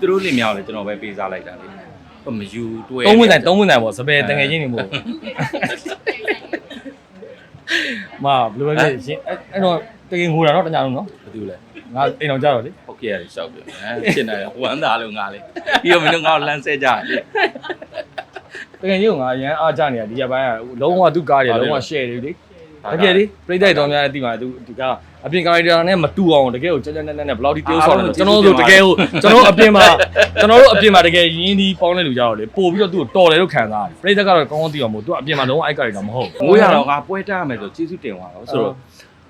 သူတို့လင်မြောက်လေကျွန်တော်ပဲပေးစားလိုက်တာလေဟိုမယူတွေ့သုံးဝင်တိုင်သုံးဝင်တိုင်ပေါ့စပယ်တငယ်ချင်းတွေမို့မဘယ်လိုပဲဖြစ်ရှင်အဲ့အဲ့တော့တကယ်ငိုတာတော့တညာလုံးနော်ဘာတူလဲငါအိမ်အောင်ကြတော့လေဟုတ်ကဲ့ရရှောက်ပြီဟမ်ရှင်းတယ်ဝမ်းသာလို့ငါလေပြီးတော့မင်းတို့ငါ့ကိုလမ်းဆဲကြတယ်လေတကယ်ကြီးကငါအရန်အားကြနေတာဒီရက်ပိုင်းကလုံးဝသူ့ကားတွေလုံးဝ share တွေလေတကယ်လေပြိတ္တိတော်များအတိမှာသူဒီက အပြင်ကာရီတာနဲ့မတူအောင်တကယ်ကိုကြက်ကြက်နဲ့နဲ့ဘယ်လောက်ထိတိုးဆော်လဲကျွန်တော်တို့တကယ်ကိုကျွန်တော်တို့အပြင်မှာကျွန်တော်တို့အပြင်မှာတကယ်ရင်းနှီးပေါင်းတဲ့လူကြတော့လေပို့ပြီးတော့သူ့ကိုတော်တယ်လို့ခံစားရတယ်ပြိတ္တိကတော့ကောင်းကောင်းသိအောင်မို့သူကအပြင်မှာလုံးဝအိုက်ကာရီတာမဟုတ်မိုးရတော့ငါပွဲတက်ရမယ်ဆိုကျေးဇူးတင်သွားတော့ဆိုတော့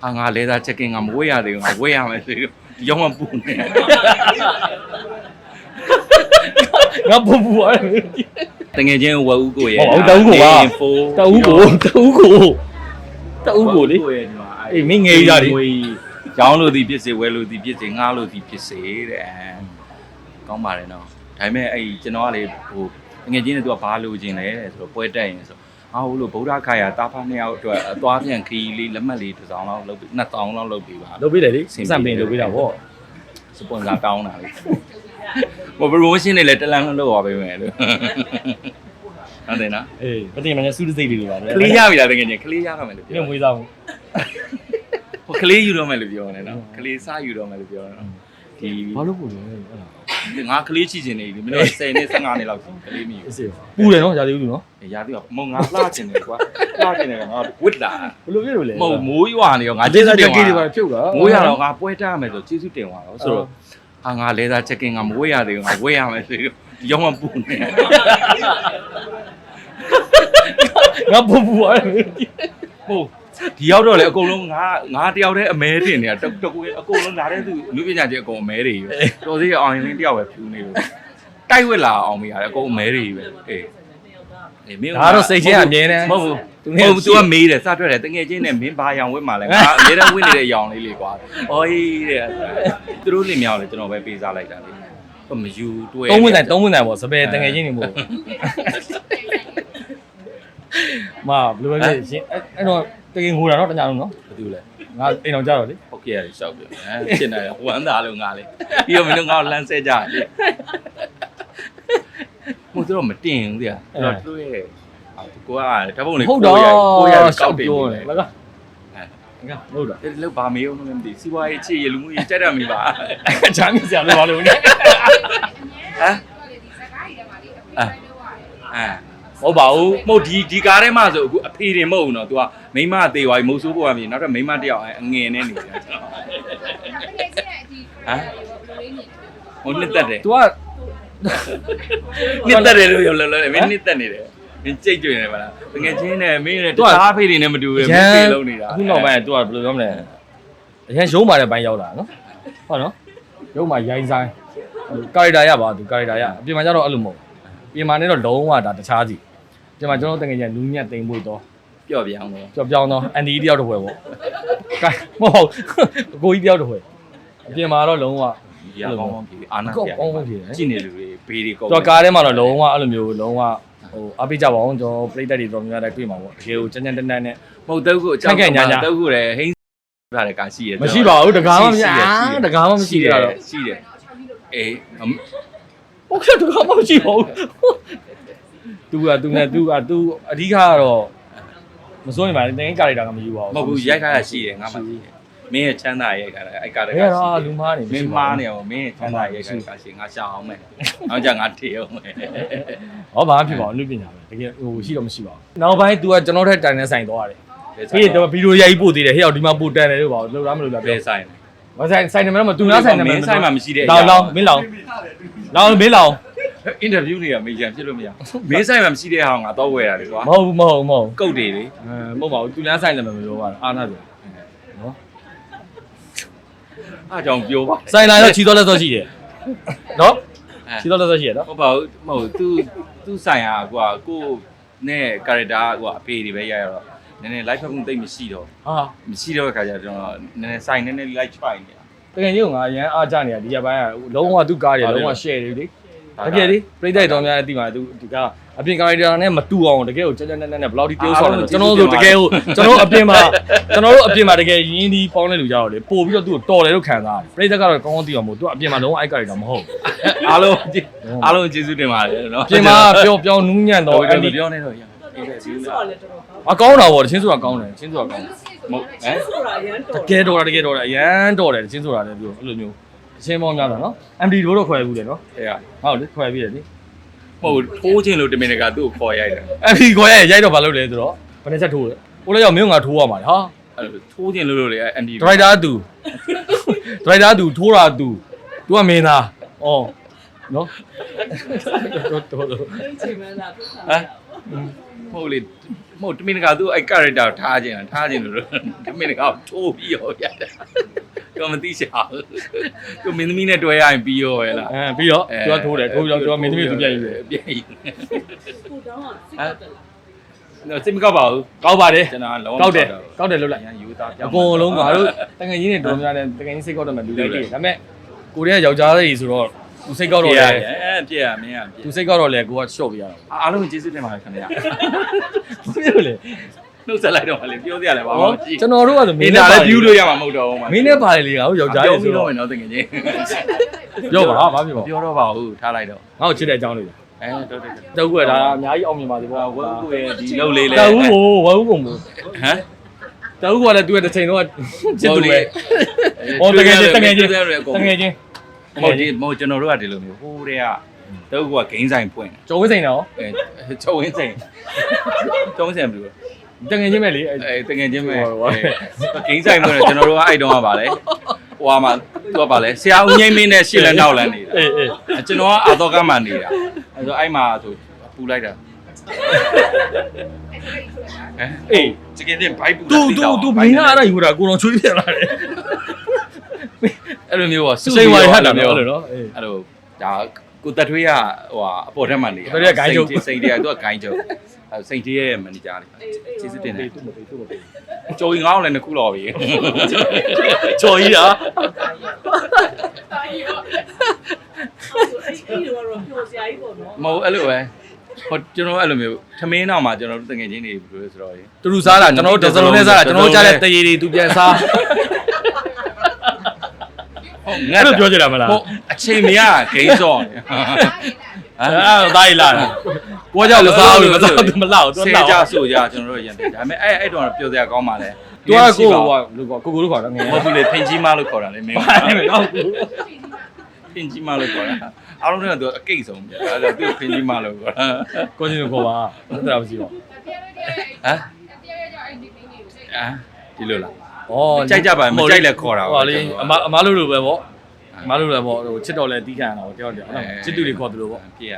အာငါလဲသား check in ကမဝေးရသေးဘူးငါဝေးရမယ်ဆိုတော့ရောင်းမပူနေငါပူပူရတယ်တငယ်ချင်းဝက်ဦးကိုရဲ့ဟုတ်ပါဘူးတဦးကိုပါဖိုးတအူးကိုတအူးကိုတအူးကိုလေရဲ့ဒီမှာ အေးမင်းငယ်ကြီးသားလေငွေရောင်းလို့ဒီဖြစ်စေဝယ်လို့ဒီဖြစ်စေငှားလို့ဒီဖြစ်စေတဲ့ကောင်းပါတယ်နော်ဒါပေမဲ့အဲ့ကျွန်တော်ကလေဟိုငယ်ချင်းတွေသူကဘာလို့ခြင်းလဲဆိုတော့ပွဲတက်ရင်ဆိုအာဟုတ်လို့ဗုဒ္ဓခါရတာဖာနှစ်ယောက်အတွက်အသွားပြန်ခီးလေးလက်မှတ်လေးတစ်စောင်းလောက်လုပ်ပြီးနှစ်တောင်းလောက်လုပ်ပြီးပါလုပ်ပေးတယ်လေစံပင်လုပ်ပေးတာဗောစပွန်ဆာတောင်းတာလေဟို promotion တွေလည်းတလန်းလုံးလုပ်ပါပေးမယ်လို့ဟုတ်တယ်နော်အေးပတင်မနဲ့စူးစိတ်လေးတွေပါလေကလေးရပြီလားတကယ်ကြီးကလေးရတော့မယ်လို့ညပြောမွေးစားဘူး ဟိုကလေးယူတော့မယ်လို့ပြောနေနော်ကလေးစားယူတော့မယ်လို့ပြောနေနော်ဒီဘာလို့ပူလဲအဲ့ဒါငါကလေးချီချင်နေပြီမင်းတို့10နှစ်15နှစ်လောက်ရှိကလေးမယူအစ်စေပူတယ်နော်ဂျာသေးဘူးနော်ရာသီကမုံငါလှချင်တယ်ကွာလှချင်တယ်ကငါဝစ်လာဘယ်လိုဖြစ်လို့လဲမဟုတ်မိုးရွာနေရောငါအကျေးကျေးဇူးစားတချင်က်ကသွားကြီးတွေပါဖြုတ်တာမိုးရတော့ငါပွဲတက်ရမယ်ဆိုကျေးဇူးတင်သွားတော့ဆိုတော့အာငါလဲသား check in ကမဝေးရသေးဘူးငါဝေးရမယ်ဆိုတော့ရောင်းမပူနေငါပူပူရတယ်ဟုတ် ဒီရောက်တော့လေအကုန်လုံးငါငါတယောက်တည်းအမဲတင်နေတာတတကူအကုန်လုံးလာတဲ့သူလူပညာကြီးအကုန်အမဲတွေပဲတော်သေးအောင်ရင်တယောက်ပဲဖြူနေလို့တိုက်ဝက်လာအောင်မရတယ်အကုန်အမဲတွေပဲအေးအေးမင်းဒါကတော့စိတ်ချင်းအမြဲတမ်းမဟုတ်ဘူးသူသူနဲ့ကသူကမေးတယ်စထွက်တယ်တငယ်ချင်းနဲ့မင်းဘာရောင်ဝက်မှာလဲငါအများတန်းဝက်နေတဲ့အရောင်လေးလေကွာ။အော်ဟေးတဲ့သူတို့လင်မြောက်လေကျွန်တော်ပဲပေးစားလိုက်တာလေ။ဟိုမယူတွေ့သုံးဝင်တိုင်သုံးဝင်တိုင်ပေါ့စပယ်တငယ်ချင်းတွေမို့မဘယ်လိုပဲဖြစ်ရှင်အဲ့အဲ့တော့တ ကယ်ငိုတာတော့တညာလုံးနော်ဘာတူလဲငါအိမ်အောင်ကြတော့လေ။ဟုတ်ကဲ့ရရှောက်ပြီ။ဟမ်ရှင်းတယ်ဝမ်းသာလို့ငါလေ။ပြီးတော့မင်းတို့ငါ့ကိုလမ်းဆဲကြတယ်လေ။ဟိုသူတို့မတင်ဘူးဗျာ။သူတို့တွေ့ရဲ့အာသူကဓာတ်ပုံလေးဟုတ်တော့ကိုရကောရှောက်က်တင်ပြောနေတယ်လေလကငါဟုတ်တော့။လောက်ပါမေးအောင်လို့မသိစီးပွားရေးချစ်ရလူမှုရေးကြက်ရမိပါချမ်းမြေစရာလို့ဘာလို့လဲ။ဟမ်အာအာ ဟုတ်ပါဘူးမဟုတ်ဒီဒီကားထဲမှာဆိုအခုအဖေတင်မဟုတ်ဘူးနော် तू ကမိမသေးသွားပြီမဟုတ်ဆိုးဖို့ကမြင်နောက်တော့မိမတစ်ယောက်အငင်နဲ့နေတယ်ကျွန်တော်ဟိုနှစ်သက်တယ် तू က နှစ်သက်တယ်လို့ပြောလို့လည်းမင်းနှစ်သက်နေတယ်မင်းကြိတ်ကြွနေတယ်မလားတကယ်ချင်းနဲ့မင်းနဲ့တခြားအဖေတွေနဲ့မတူဘူးမင်းပြေလုံးနေတာ အခုနောက်ပိုင်း तू ကဘယ်လိုပြောမလဲအရင်ရုံးမာတဲ့ဘိုင်းရောက်လာနော်ဟုတ်နော်ရုံးမာရိုင်းဆိုင်ကာရီတာရပါ तू ကာရီတာရအပြင်မှာကျတော့အဲ့လိုမဟုတ်ပြင်မှာနဲ့တော့လုံးဝဒါတခြားစီ ကျွန်မကျွန်တော်တကယ်ကြီးလူညက်သိမ့်ဖို့တော့ပျော့ပြောင်းတော့ကြောက်ပြောင်းတော့အန်ဒီတယောက်တစ်ဖွဲ့ပေါ့ကိုင်းမဟုတ်အကိုကြီးတယောက်တစ်ဖွဲ့အပြင်မှာတော့လုံးဝ ဒီကကောင်းကောင်းပြေအာနာပြေကောင်းကောင်းပြေ ကြည့်နေလူတွေဘေးတွေကောင်းကျွန်တော်ကားထဲမှာတော့လုံးဝအဲ့လိုမျိုးလုံးဝဟိုအပိကြပါအောင်ကျွန်တော်ပရိသတ်တွေတော်များများတွေ့မှာပေါ့တကယ်ကိုကြမ်းကြမ်းတန်းတန်းနဲ့ မဟုတ်တော့ကိုအကြောင်းခိုက်ခိုက်ညာညာ တော့ကိုလည်းဟိန်းထားတဲ့ကားရှိရယ်မရှိပါဘူးတကားမှမရှိရတကားမှမရှိရတော့ရှိတယ်အေးအမဟုတ်ကဲ့တကားမှမရှိပါဘူး သူကသူနဲ့သူကသူအဓိကကတော့မစိုးရင်ပါနဲ့တကယ်ကာရိုက်တာကမယူပါဘူးမဟုတ်ဘူးရိုက်ထားတာရှိတယ်ငါမှရှိတယ်မင်းရဲ့ချမ်းသာရဲ့ကာရိုက်အဲ့ကာရိုက်ကရှိတယ်လူမားနေမင်းမားနေအောင်မင်းရဲ့ချမ်းသာရဲ့ကာရိုက်ကရှိငါရှာအောင်မယ်နောက်ကြငါထေအောင်မယ်ဟောဘာဖြစ်ပါအောင်လူပညာပဲတကယ်ဟိုရှိတော့မရှိပါဘူးနောက်ပိုင်း तू ကကျွန်တော်ထက်တိုင်နေဆိုင်သွားတယ်ဟေ့တော့ဗီဒီယိုရိုက်ပို့သေးတယ်ဟေ့အောင်ဒီမှာပို့တန်တယ်လို့ပါလို့လားမလို့လားပဲဆိုင်မဆိုင်ဆိုင်နေမှာမသူများဆိုင်နေမှာဆိုင်မှာမရှိတဲ့ဒါလောင်းမင်းလောင်းလောင်းမင်းလောင်း အင်တာဗျူးတွေကမေးချင်ဖြစ်လို့မရမင်းဆိုင်မှာမရှိတဲ့ဟာငါတော့ဝယ်ရတယ်ကွာမဟုတ်ဘူးမဟုတ်ဘူးမဟုတ်ဘူးကုတ်တွေလေအဲမဟုတ်ပါဘူး तू နားဆိုင်နေမလို့ပါအားနာတယ်နော်အားကြောင့်ပြောပါဆိုင်လာတော့ချီတော့လက်တော့ရှိတယ်နော်ချီတော့လက်တော့ရှိရနော်ဟုတ်ပါဘူးမဟုတ်သူသူဆိုင်ရာကွာကိုနဲ့ character ကွာအဖေတွေပဲရရတော့နည်းနည်း live ဖက်မှုတိတ်မရှိတော့ဟာမရှိတော့ခါကျကျွန်တော်နည်းနည်းဆိုင်နည်းနည်း live ချိုင်နေတာတကယ်ကြီးကငါအရန်အားကြနေတာဒီရက်ပိုင်းကလုံးဝသူ့ကားတွေလုံးဝ share တွေလေ တကယ်လေပြိတ္တိတော်များအတိမှာသူဒီကအပြင်ကာရီတာနဲ့မတူအောင်တကယ်ကိုကြက်ကြက်နဲ့နဲ့ဘယ်လောက်ထိတိုးဆော်လဲကျွန်တော်တို့တကယ်ကိုကျွန်တော်တို့အပြင်မှာကျွန်တော်တို့အပြင်မှာတကယ်ရင်းဒီပေါင်းတဲ့လူကြတော့လေပို့ပြီးတော့သူ့ကိုတော်တယ်လို့ခံစားရတယ်ပြိတ္တိကတော့ကောင်းကောင်းသိအောင်မို့သူကအပြင်မှာလုံးဝအိုက်ကာရီတာမဟုတ်ဘူးအားလုံးအားလုံးကျေးဇူးတင်ပါတယ်နော်ပြင်မှာပျော်ပျော်နူးညံ့တော့တော့အဲ့အဲ့ဒီဒီပြောနေတော့ရချင်းဆိုတာလည်းတော်တော်ကောင်းအကောင်းတာပေါ့တချင်းဆိုတာကောင်းတယ်ချင်းဆိုတာကောင်းတယ်မဟုတ်ဟမ်ဆိုတာရမ်းတော်တကယ်တော်တာတကယ်တော်တာအရန်တော်တယ်တချင်းဆိုတာလည်းပြောအဲ့လိုမျိုး အချင်းပေါင်းများတာနော် MD တို့တော့ခွဲဘူးတယ်နော်အဲ့ရဟုတ်လေခွဲပြီးတယ်လေ မဟုတ်ထိုးခြင်းလို့တမင်တကာသူ့ကိုခေါ်ရိုက်တယ် MD ခွဲရရိုက်တော့ဘာလုပ်လဲဆိုတော့ဘယ်နဲ့ချက်ထိုးလဲကိုလည်းရောက်မင်းငါထိုးရမှာလေဟာအဲ့လိုထိုးခြင်းလို့လို့လေအန်ဒီဒရိုက်တာသူဒရိုက်တာသူထိုးတာသူ तू ကမင်းသားဩနော်တော်တော်တော်အဲ့ချိန်မှလာပြတာဟမ်မဟုတ်လေမဟုတ်တမင်တကာသူ့အဲ့ character ကိုထားခြင်းထားခြင်းလို့တမင်တကာထိုးပြီးရောရိုက်တာ တော့မသိရှာဘူးသူမင်းသမီးနဲ့တွေ့ရရင်ပြီးရောရဲ့လား အဲပြီးတော့ तू ကထိုးတယ်ထိုးပြီးတော့ तू ကမင်းသမီးသူပြည့်ယူတယ် ပြည့်ယူ ကိုတောင်းอ่ะစိတ်တက်လာ တော့စိတ်မကောက်ပါဘူး ကောက်ပါတယ် ကျွန်တော်လုံးဝ ကောက်တယ်ကောက်တယ်လို့လိုက် ရန်ယူသား အကုန်လုံးကတို့တကယ်ကြီးနေတော်များတယ်တကယ်ကြီးစိတ်ကောက်တယ်မှလူလိုက်တယ်ဒါပေမဲ့ကိုရီးယားယောက်ျားလေးဆိုတော့သူစိတ်ကောက်တော့ ပြ လေ ရအဲပြရမင်းကပြ သူစိတ်ကောက်တော့လေကိုကရှော့ပြရတာ အားလုံးကျေးဇူးတင်ပါတယ်ခင်ဗျာ ဘာဖြစ်လဲ နှုတ်ဆက်လိုက်တော့လေပြောစရာလည်းဘာမှဟောမရှိကျွန်တော်တို့ကဆိုမင်းဒါလည်း view လို့ရမှာမဟုတ်တော့ဘူးမင်းနဲ့ပါတယ်လေကောင်ယောက်ျားပြောလေးပြီးဆိုတော့တော့မယ်နော်တကယ်ချင်းပြောပါဘာဖြစ်ပါပြောတော့ပါဘူးထားလိုက်တော့ငါ့ကိုချစ်တဲ့အကြောင်းလေးအဲတော်တော်တောက်ကဒါအများကြီးအောင်မြင်ပါသေးပေါ့ဝက်ကူရဲ့ဒီလုံးလေးလေတောက်ဦးကိုဝဦးကုန်ဘူးဟမ်တောက်ဦးကလည်းသူ့ရဲ့တစ်ချိန်တော့ချစ်သူပဲဟောတကယ်ချင်းတကယ်ချင်းတကယ်ချင်းမဟုတ်ဒီမဟုတ်ကျွန်တော်တို့ကဒီလိုမျိုးဟိုးတဲ့ကတော့ကဂိမ်းဆိုင်ဖွင့် ကျော်ဝင်းစိန်တော့ အဲချုပ်ဝင်းဆိုင်တုံးစံဘယ်လို တကယ်ချင်းပဲလေအဲတကယ်ချင်းပဲဟုတ်ပါဘူးဂိမ်းဆိုင်ဖွင့်တော့ကျွန်တော်တို့ကအဲ့တုန်းကပါလေဟိုကမှသူကပါလေဆရာဦးငိမ့်မင်းနဲ့ရှစ်လက်နောက်လန်းနေတာအေးအေးအဲကျွန်တော်ကအာတော့ကမှနေတာအဲဆိုအဲ့မှာဆိုပူလိုက်တာဟမ်အေးတကယ်ချင်းဘိုက်ပူသူသူသူမင်းကအဲ့ဒါယူတာကိုတော်ချွေးပြန်လာတယ်အဲ့လိုမျိုးပေါ့စိတ်ဝိုင်းဟတ်တာမျိုးလို့နော်အေးအဲ့လိုဒါ ကိုတက်ထွေးကဟိုအပေါ်ထက်မှနေတက်ထွေးကဂိုင်းချုပ် စိတ်တွေကသူကဂိုင်းချုပ်အဲစိတ်တည်းရဲ့မန်နေဂျာလေးကျေးဇူးတင်တယ်သူ့မပေးသူ့မပေးကျော်ရင်ငောင်းလည်းနှစ်ခုတော့ပြီချော်ကြီးတာတာရီရောအဲ့အဲ့လိုတော့ပြောစရာကြီးပေါ့နော်မဟုတ်အဲ့လိုပဲဟိုကျွန်တော်အဲ့လိုမျိုးထမင်းနောက်မှာကျွန်တော်တို့တငယ်ချင်းတွေဘယ်လိုဆိုတော့သူတို့စားတာကျွန်တော်တို့ဒဇလုံးနဲ့စားတာကျွန်တော်တို့ကြားတဲ့တရေတွေသူပြန်စားဟုတ် ငါအဲ့လိုပြောကြတာမလားဟုတ်အချိန်မရဂိမ်းစော့အဲ့ဒါသားရီလာကိုကြောက်မစားဘူးမစားဘူးမလောက်သူဆေးလောက်ကြဆိုကြကျွန်တော်တို့ရန်တယ်ဒါပေမဲ့အဲ့အဲ့တော့ပြောစရာကောင်းပါလေသူကကိုကိုလူကကိုကိုလို့ခေါ်တာငယ်မဟုတ်ဘူးလေဖင်ကြီးမလို့ခေါ်တာလေမင်းဘာလဲမတော့ဘူးဖင်ကြီးမလို့ခေါ်တာအားလုံးကသူအကိတ်ဆုံးပြအဲ့ဒါသူဖင်ကြီးမလို့ခေါ်တာကိုချင်းကိုခေါ်ပါအဲ့ဒါမရှိပါဟမ်အာဒီလိုလားဩ ကြိုက်ကြပါမကြိုက်လည်းခေါ်တာဟောလေအမအမလို့လို့ပဲပေါ့အမလို့လည်းပေါ့ဟိုချစ်တော်လည်းတီးခံရတာပေါ့တယောက်တယောက်ချစ်သူတွေခေါ်တယ်လို့ပေါ့ပြရ